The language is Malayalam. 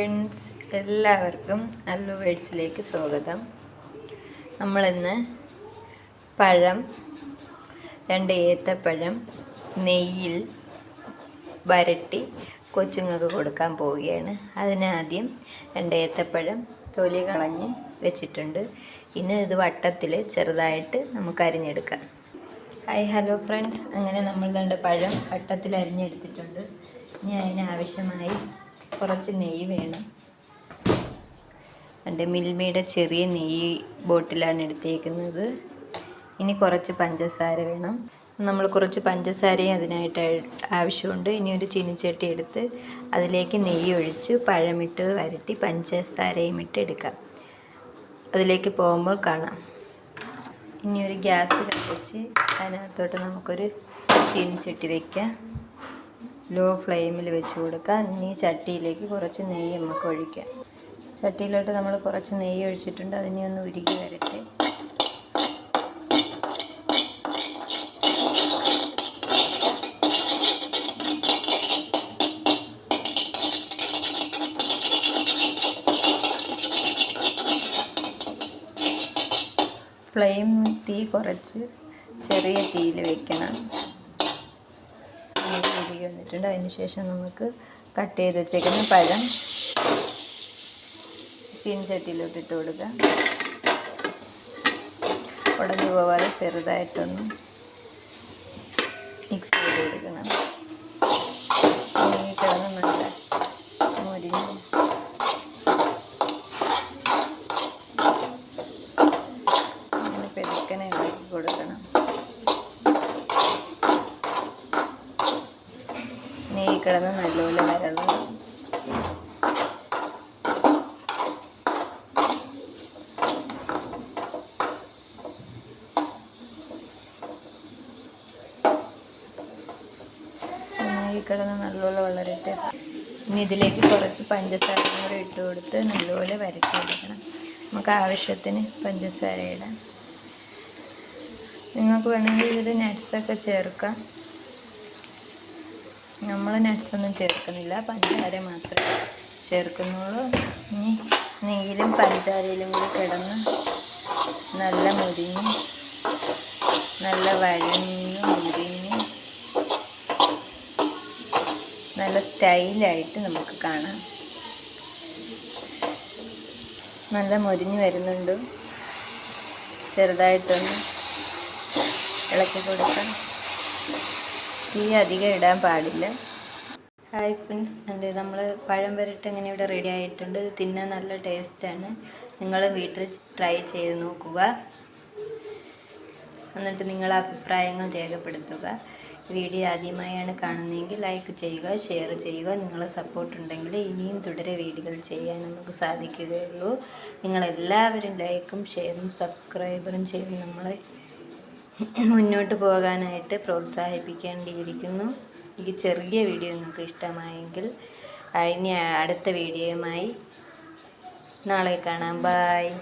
ഫ്രണ്ട്സ് എല്ലാവർക്കും അല്ലു വേഡ്സിലേക്ക് സ്വാഗതം. നമ്മളിന്ന് പഴം രണ്ട് ഏത്തപ്പഴം നെയ്യിൽ വരട്ടി കൊച്ചുങ്ങൾക്ക് കൊടുക്കാൻ പോവുകയാണ്. അതിനാദ്യം രണ്ട് ഏത്തപ്പഴം തൊലി കളഞ്ഞ് വെച്ചിട്ടുണ്ട്. ഇനി ഇത് വട്ടത്തിൽ ചെറുതായിട്ട് നമുക്ക് അരിഞ്ഞെടുക്കാം. Hi hello friends. അങ്ങനെ നമ്മൾ രണ്ട് പഴം വട്ടത്തിൽ അരിഞ്ഞെടുത്തിട്ടുണ്ട്. ഇനി അതിനാവശ്യമായി കുറച്ച് നെയ്യ് വേണം. എന്റെ മിൽമയുടെ ചെറിയ നെയ്യ് ബോട്ടിലാണ് എടുത്തേക്കുന്നത്. ഇനി കുറച്ച് പഞ്ചസാര വേണം. നമ്മൾ കുറച്ച് പഞ്ചസാരയും അതിനായിട്ട് ആവശ്യമുണ്ട്. ഇനി ഒരു ചീനിച്ചട്ടി എടുത്ത് അതിലേക്ക് നെയ്യ് ഒഴിച്ച് പഴമിട്ട് വരട്ടി പഞ്ചസാരയും ഇട്ട് എടുക്കാം. അതിലേക്ക് പോകുമ്പോൾ കാണാം. ഇനി ഒരു ഗ്യാസ് കത്തിച്ച് അതിനകത്തോട്ട് നമുക്കൊരു ചീനിച്ചട്ടി വയ്ക്കാം ലോ ഫ്ലെയിമിൽ വെച്ച് കൊടുക്കാം ഇനി ചട്ടിയിലേക്ക് കുറച്ച് നെയ്യ് നമുക്ക് ഒഴിക്കാം. ചട്ടിയിലോട്ട് നമ്മൾ കുറച്ച് നെയ്യ് ഒഴിച്ചിട്ടുണ്ട്. അതിനെ ഒന്ന് ഉരുകി വരട്ടെ. ഫ്ലെയിം തീ കുറച്ച് ചെറിയ തീയിൽ വെക്കണം. ഉരുകി വന്നിട്ടുണ്ട്. അതിനുശേഷം നമുക്ക് കട്ട് ചെയ്ത് വെച്ചേക്കുന്ന പഴം ചീനിച്ചട്ടിയിലോട്ട് ഇട്ട് കൊടുക്കാം ഉടഞ്ഞു പോവാതെ ചെറുതായിട്ടൊന്ന് മിക്സ് ചെയ്ത് കൊടുക്കണം. ഈ പെരുക്കനെ ഉണ്ടാക്കി കൊടുക്കണം. നെയ്യ് കിടന്ന് നല്ലപോലെ വരണം. കിടന്ന് നല്ലപോലെ വളരട്ടെ. ഇനി ഇതിലേക്ക് കുറച്ച് പഞ്ചസാര കൂടെ ഇട്ട് കൊടുത്ത് നല്ലപോലെ വരട്ടി എടുക്കണം നമുക്ക് ആവശ്യത്തിന് പഞ്ചസാര ഇടാം. നിങ്ങൾക്ക് വേണമെങ്കിൽ ഇതിൽ നട്ട്സൊക്കെ ചേർക്കാം. നമ്മൾ നട്ട്സൊന്നും ചേർക്കുന്നില്ല പഞ്ചസാര മാത്രമേ ചേർക്കുന്നുള്ളൂ. ഇനി നെയ്യിലും പഞ്ചസാരയിലും കൂടി കിടന്ന് നല്ല മുരിഞ്ഞ് നല്ല വഴഞ്ഞ് മുരിഞ്ഞ് നല്ല സ്റ്റൈലായിട്ട് നമുക്ക് കാണാം. നല്ല മുരിഞ്ഞ് വരുന്നുണ്ട്. ചെറുതായിട്ടൊന്ന് ഇളക്കി കൊടുക്കാം. തീ അധികം ഇടാൻ പാടില്ല. ഹായ് ഫ്രണ്ട്സ് ഉണ്ട് നമ്മൾ പഴം വരട്ട് ഇങ്ങനെ ഇവിടെ റെഡി ആയിട്ടുണ്ട്? ഇത് തിന്നാൻ നല്ല ടേസ്റ്റാണ് നിങ്ങൾ വീട്ടിൽ ട്രൈ ചെയ്ത് നോക്കുക. എന്നിട്ട് നിങ്ങളുടെ അഭിപ്രായങ്ങൾ രേഖപ്പെടുത്തുക. വീഡിയോ ആദ്യമായാണ് കാണുന്നതെങ്കിൽ ലൈക്ക് ചെയ്യുക ഷെയർ ചെയ്യുക. നിങ്ങളെ സപ്പോർട്ട് ഉണ്ടെങ്കിൽ ഇനിയും തുടരെ വീഡിയോകൾ ചെയ്യാൻ നമുക്ക് സാധിക്കുകയുള്ളൂ. നിങ്ങളെല്ലാവരും ലൈക്കും ഷെയറും സബ്സ്ക്രൈബറും ചെയ്ത് നമ്മളെ മുന്നോട്ട് പോകാനായിട്ട് പ്രോത്സാഹിപ്പിക്കേണ്ടിയിരിക്കുന്നു. ഈ ചെറിയ വീഡിയോ നിങ്ങൾക്ക് ഇഷ്ടമായെങ്കിൽ ഇനി അടുത്ത വീഡിയോയുമായി നാളെ കാണാം. ബായ്